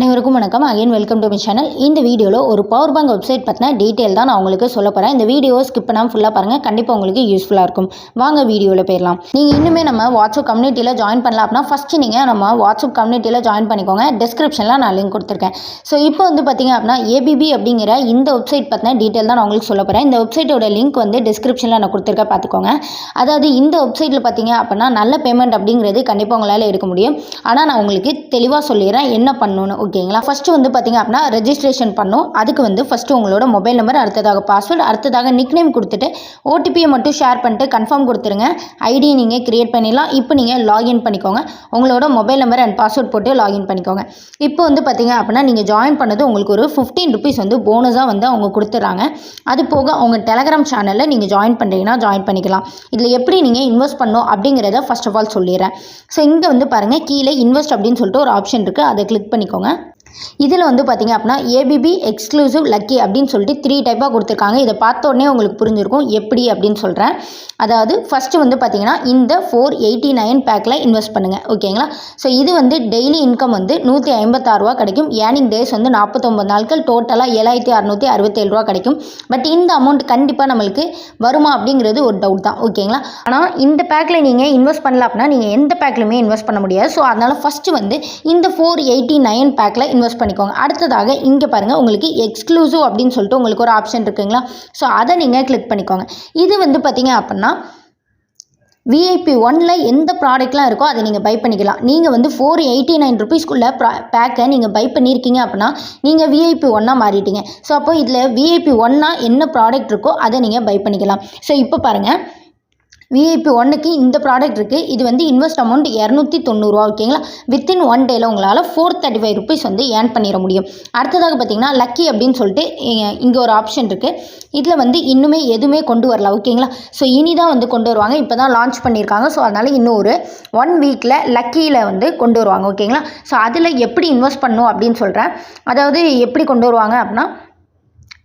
அனைவருக்கும் வணக்கம். Again welcome to my channel இந்த வீடியோவில் ஒரு பவர் பேங்க் வெப்சைட் பற்றின டீட்டெயில் தான் நான் உங்களுக்கு சொல்ல போகிறேன் இந்த வீடியோ ஸ்கிப் பண்ணாமல் ஃபுல்லாக பாருங்கள் கண்டிப்பாக உங்களுக்கு யூஸ்ஃபுல்லாக இருக்கும். வாங்க வீடியோவில் போயிடலாம். நீங்கள் இன்னுமே நம்ம வாட்ஸ்அப் கம்யூனிட்டியில் ஜாயின் பண்ணலாம் அப்படின்னா ஃபஸ்ட்டு நீங்கள் நம்ம வாட்ஸ்அப் கம்யூனிட்டியில் ஜாயின் பண்ணிக்கோங்க. டிஸ்கிரிப்ஷனில் நான் லிங்க் கொடுத்துருக்கேன். ஸோ இப்போ வந்து பார்த்தீங்க அப்படின்னா ஏபிபி அப்படிங்கிற இந்த வெப்சைட் பற்றின டீட்டெயில் தான் நான் உங்களுக்கு சொல்ல போகிறேன் இந்த வெப்சைட்டோட லிங்க் வந்து டிஸ்கிரிப்ஷனில் நான் கொடுத்துருக்கேன். பார்த்துக்கோங்க அதாவது இந்த வெப்சைட்டில் பார்த்தீங்க அப்படின்னா நல்ல பேமெண்ட் அப்படிங்கிறது கண்டிப்பாக உங்களால் இருக்க முடியும். ஆனால் நான் உங்களுக்கு தெளிவாக சொல்லிடுறேன் என்ன பண்ணணும்னு. ஓகேங்களா? ஃபஸ்ட்டு வந்து பார்த்தீங்க அப்படின்னா ரெஜிஸ்ட்ரேஷன் பண்ணும். அதுக்கு வந்து ஃபஸ்ட்டு உங்களோட மொபைல் நம்பர் அடுத்ததாக பாஸ்வேர்டு அடுத்ததாக நிக் நேம் கொடுத்துட்டு ஓடிபியை மட்டும் ஷேர் பண்ணிட்டு கன்ஃபார்ம் கொடுத்துருங்க. ஐடியை நீங்கள் க்ரியேட் பண்ணிடலாம். இப்போ நீங்கள் லாகின் பண்ணிக்கோங்க. உங்களோட மொபைல் நம்பர் அண்ட் பாஸ்வேர்ட் போட்டு லாகின் பண்ணிக்கோங்க. இப்போ வந்து பார்த்தீங்க அப்படின்னா நீங்கள் ஜாயின் பண்ணது உங்களுக்கு ஒரு ஃபிஃப்டீன் ருபீஸ் வந்து போனஸாக வந்து அவங்க கொடுத்துட்றாங்க. அது போக அவங்க டெலகிராம் சேனலில் நீங்கள் ஜாயின் பண்ணுறீங்கன்னா ஜாயின் பண்ணிக்கலாம். இதில் எப்படி நீங்கள் இன்வெஸ்ட் பண்ணணும் அப்படிங்கிறத ஃபர்ஸ்ட் ஆஃப் ஆல் சொல்லிடுறேன். ஸோ இங்கே வந்து பாருங்கள் கீழே இன்வெஸ்ட் அப்படின்னு சொல்லிட்டு ஒரு ஆப்ஷன் இருக்குது அதை கிளிக் பண்ணிக்கோங்க. இதில் வந்து பார்த்தீங்க அப்படின்னா ஏபிபி எக்ஸ்க்ளூசிவ் லக்கி அப்படின்னு சொல்லிட்டு த்ரீ டைப்பாக கொடுத்துருக்காங்க. இதை பார்த்த உடனே உங்களுக்கு புரிஞ்சிருக்கும் எப்படி அப்படின்னு சொல்கிறேன் அதாவது ஃபஸ்ட்டு வந்து பார்த்தீங்கன்னா இந்த ஃபோர் எயிட்டி நைன் பேக்கில் இன்வெஸ்ட் பண்ணுங்கள் ஓகேங்களா ஸோ இது வந்து டெய்லி இன்கம் வந்து நூற்றி ஐம்பத்தாறுரூவா கிடைக்கும். ஏர்னிங் டேஸ் வந்து நாற்பத்தொம்பது நாட்கள். டோட்டலாக ஏழாயிரத்தி அறநூற்றி அறுபத்தேழு ரூபா கிடைக்கும். பட் இந்த அமௌண்ட் கண்டிப்பாக நம்மளுக்கு வருமா அப்படிங்கிறது ஒரு டவுட் தான். ஓகேங்களா ஆனால் இந்த பேக்கில் நீங்கள் இன்வெஸ்ட் பண்ணல அப்படின்னா நீங்கள் எந்த பேக்லையுமே இன்வெஸ்ட் பண்ண முடியாது. ஸோ அதனால் ஃபஸ்ட்டு வந்து இந்த ஃபோர் எயிட்டி நைன் பேக்கில் இன்வெஸ்ட் பண்ணிக்கோங்க. அடுத்ததாக இங்கே பாருங்கள் உங்களுக்கு எக்ஸ்க்ளூசிவ் அப்படின்னு சொல்லிட்டு உங்களுக்கு ஒரு ஆப்ஷன் இருக்குங்களா? ஸோ அதை நீங்கள் கிளிக் பண்ணிக்கோங்க. இது வந்து பார்த்தீங்க அப்படின்னா விஐபி ஒனில் எந்த ப்ராடக்ட்லாம் இருக்கோ அதை நீங்கள் பை பண்ணிக்கலாம். நீங்கள் வந்து ஃபோர் எயிட்டி நைன் ருபீஸ்க்குள்ளே ப்ரா பேக்கை நீங்கள் பை பண்ணியிருக்கீங்க அப்படின்னா நீங்கள் விஐபி ஒன்னாக மாறிட்டீங்க. ஸோ அப்போ இதில் விஐபி ஒன்னா என்ன ப்ராடக்ட் இருக்கோ அதை நீங்கள் பை பண்ணிக்கலாம். ஸோ இப்போ பாருங்கள் விஐபி ஒன்றுக்கு இந்த ப்ராடக்ட் இருக்குது இது வந்து இன்வெஸ்ட் அமௌண்ட் இரநூத்தி தொண்ணூறுரூவா ஓகேங்களா வித்தின் ஒன் டேயில் உங்களால் ஃபோர் தேர்ட்டி ஃபைவ் ருபீஸ் வந்து ஏர்ன் பண்ணிட முடியும். அடுத்ததாக பார்த்தீங்கன்னா லக்கி அப்படின்னு சொல்லிட்டு இங்கே ஒரு ஆப்ஷன் இருக்குது இதில் வந்து இன்னுமே எதுவுமே கொண்டு வரல ஓகேங்களா ஸோ இனி தான் வந்து கொண்டு வருவாங்க. இப்போ தான் லான்ச் பண்ணியிருக்காங்க ஸோ அதனால் இன்னும் ஒரு ஒன் வீக்கில் லக்கியில் வந்து கொண்டு வருவாங்க ஓகேங்களா ஸோ அதில் எப்படி இன்வெஸ்ட் பண்ணும் அப்படின்னு சொல்கிறேன் அதாவது எப்படி கொண்டு வருவாங்க அப்படின்னா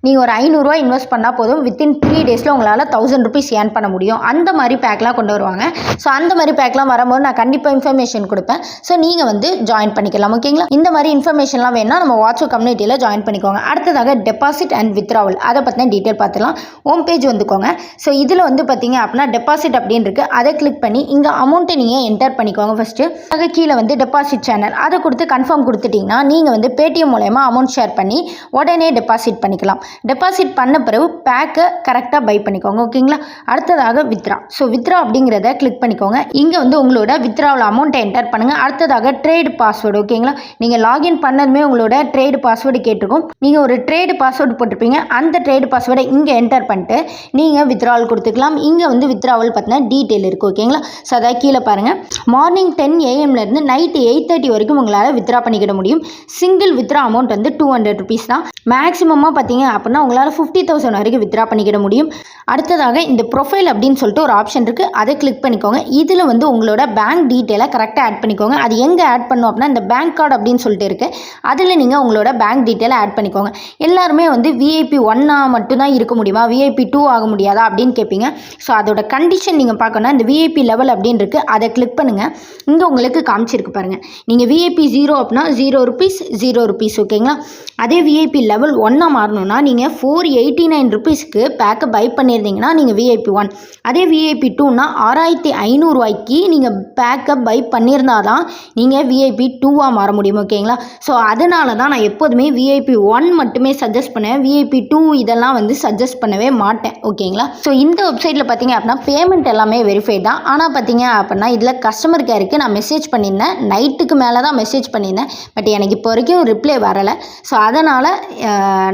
நீங்கள் ஒரு ஐநூறுரூவா இன்வெஸ்ட் பண்ணால் போதும். வித்தின் த்ரீ டேஸில் உங்களால் தௌசண்ட் ருபீஸ் ஏர்ன் பண்ண முடியும். அந்த மாதிரி பேக்லாம் கொண்டு வருவாங்க. ஸோ அந்த மாதிரி பேக்லாம் வரும்போது நான் கண்டிப்பாக இன்ஃபர்மேஷன் கொடுப்பேன். ஸோ நீங்கள் வந்து ஜாயின் பண்ணிக்கலாம் ஓகேங்களா இந்த மாதிரி இன்ஃபர்மேஷன்லாம் வேணால் நம்ம வாட்ஸ்அப் கம்யூனிட்டியில் ஜாயின் பண்ணிக்கோங்க. அடுத்ததாக டெபாசிட் அண்ட் வித்ராவல் அதை பற்றின டீட்டெயில் பார்த்துலாம். Home page வந்துக்கோங்க. ஸோ இதில் வந்து பார்த்தீங்க அப்படின்னா டெபாசிட் அப்படின்னு இருக்குது அதை கிளிக் பண்ணி இங்கே அமௌண்ட்டை நீங்கள் என்டர் பண்ணிக்கோங்க ஃபஸ்ட்டு அது கீழே வந்து டெபாசிட் சேனல் அதை கொடுத்து கன்ஃபார்ம் கொடுத்துட்டிங்கன்னா நீங்கள் வந்து பேடிஎம் மூலயமா அமௌண்ட் ஷேர் பண்ணி உடனே டெபாசிட் பண்ணிக்கலாம். டெபாசிட் பண்ண பிறகு பேக்கை கரெக்டாக பை பண்ணிக்கோங்க ஓகேங்களா அடுத்ததாக வித்ரா ஸோ வித்ரா அப்படிங்கிறத கிளிக் பண்ணிக்கோங்க. இங்கே வந்து உங்களோட வித்ராவில் அமௌண்ட்டை என்டர் பண்ணுங்கள் அடுத்ததாக ட்ரேடு பாஸ்வேர்டு ஓகேங்களா நீங்கள் லாகின் பண்ணதுமே உங்களோட ட்ரேடு பாஸ்வேர்டு கேட்டிருக்கும். நீங்கள் ஒரு ட்ரேடு பாஸ்வேர்டு போட்டிருப்பீங்க. அந்த ட்ரேடு பாஸ்வேர்டை இங்கே என்டர் பண்ணிட்டு நீங்கள் வித்ராவல் கொடுத்துக்கலாம். இங்கே வந்து வித்ராவல் பார்த்தினா டீட்டெயில் இருக்குது ஓகேங்களா ஸோ அதாவது கீழே பாருங்கள் மார்னிங் டென் ஏஎம்லேருந்து நைட்டு எயிட் தேர்ட்டி வரைக்கும் உங்களால் வித்ரா பண்ணிக்கிட முடியும். சிங்கிள் வித்ரா அமௌண்ட் வந்து டூ ஹண்ட்ரட் ருபீஸ் தான். மேக்ஸிமமாக பார்த்தீங்க அப்படின்னா உங்களால் ஃபிஃப்டி தௌசண்ட் வரைக்கும் வித்ரா பண்ணிக்கிட முடியும். அடுத்ததாக இந்த ப்ரொஃபைல் அப்படின்னு சொல்லிட்டு ஒரு ஆப்ஷன் இருக்குது அதை கிளிக் பண்ணிக்கோங்க. இதில் வந்து உங்களோட பேங்க் டீட்டெயிலை கரெக்டாக ஆட் பண்ணிக்கோங்க. அது எங்கே ஆட் பண்ணும் அப்படின்னா இந்த பேங்க் கார்டு அப்படின்னு சொல்லிட்டு இருக்குது அதில் நீங்கள் உங்களோட பேங்க் டீட்டெயிலை ஆட் பண்ணிக்கோங்க. எல்லாருமே வந்து விஐபி ஒன்னாக மட்டும்தான் இருக்க முடியுமா? விஐபி டூ ஆக முடியாதா அப்படின்னு கேட்பீங்க ஸோ அதோட கண்டிஷன் நீங்கள் பார்க்கணுன்னா இந்த விஐபி லெவல் அப்படின்னு இருக்குது அதை கிளிக் பண்ணுங்கள் இங்கே உங்களுக்கு காமிச்சிருக்கு பாருங்கள் நீங்கள் விஐபி ஜீரோ அப்படின்னா ஜீரோ ருபீஸ் ஜீரோ ருபீஸ் ஓகேங்களா அதே விஐபி லெவல் ஒன்னாக மாறணும்னா நீங்கள் ஃபோர் எயிட்டி நைன் ருபீஸ்க்கு பேக்கை பை பண்ணியிருந்தீங்கன்னா நீங்கள் விஐபி ஒன் அதே விஐபி டூனா ஆறாயிரத்தி ஐநூறுரூவாய்க்கு நீங்கள் பேக்கை பை பண்ணியிருந்தா தான் நீங்கள் விஐபி டூவாக மாற முடியும் ஓகேங்களா? ஸோ அதனால தான் நான் எப்போதுமே விஐபி ஒன் மட்டுமே சஜஸ்ட் பண்ணுவேன். விஐபி டூ இதெல்லாம் வந்து சஜஸ்ட் பண்ணவே மாட்டேன் ஓகேங்களா? ஸோ இந்த வெப்சைட்டில் பார்த்தீங்க அப்படின்னா பேமெண்ட் எல்லாமே வெரிஃபை தான். ஆனால் பார்த்தீங்க அப்படின்னா இதில் கஸ்டமர் கேருக்கு நான் மெசேஜ் பண்ணியிருந்தேன். நைட்டுக்கு மேலே தான் மெசேஜ் பண்ணியிருந்தேன். பட் எனக்கு இப்போ வரைக்கும் ரிப்ளை வரலை. ஸோ அதனால்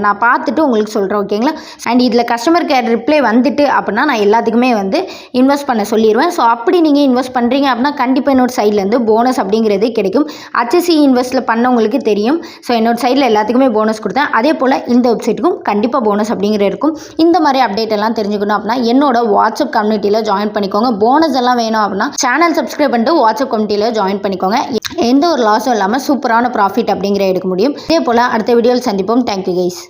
நான் பார்த்துட்டு உங்களுக்கு சொல்கிறேன் ஓகேங்களா? அண்ட் இதில் கஸ்டமர் கேர் ரிப்ளை வந்துட்டு அப்படின்னா நான் எல்லாத்துக்குமே வந்து இன்வெஸ்ட் பண்ண சொல்லிடுவேன் ஸோ அப்படி நீங்கள் இன்வெஸ்ட் பண்ணுறீங்க அப்படின்னா கண்டிப்பாக என்னோட சைட்லேருந்து போனஸ் அப்படிங்கிறது கிடைக்கும். ஹச்எஸ்சி இன்வெஸ்ட்டில் பண்ணவங்களுக்கு தெரியும். ஸோ என்னோட சைடில் எல்லாத்துக்குமே போனஸ் கொடுத்தேன். அதே போல் இந்த வெப்சைட்டுக்கும் கண்டிப்பாக போனஸ் அப்படிங்கிற இருக்கும். இந்த மாதிரி அப்டேட் எல்லாம் தெரிஞ்சுக்கணும் அப்படின்னா என்னோட வாட்ஸ்அப் கம்யூனிட்டியில் ஜாயின் பண்ணிக்கோங்க. போனஸ் எல்லாம் வேணும் அப்படின்னா சேனல் சப்ஸ்கிரைப் பண்ணிட்டு வாட்ஸ்அப் கம்யூனிட்டியில் ஜாயின் பண்ணிக்கோங்க. எந்த ஒரு லாஸும் இல்லாமல் சூப்பரான ப்ராஃபிட் அப்படிங்கிற எடுக்க முடியும். இதே போல் அடுத்த வீடியோவில் சந்திப்போம். Thank you guys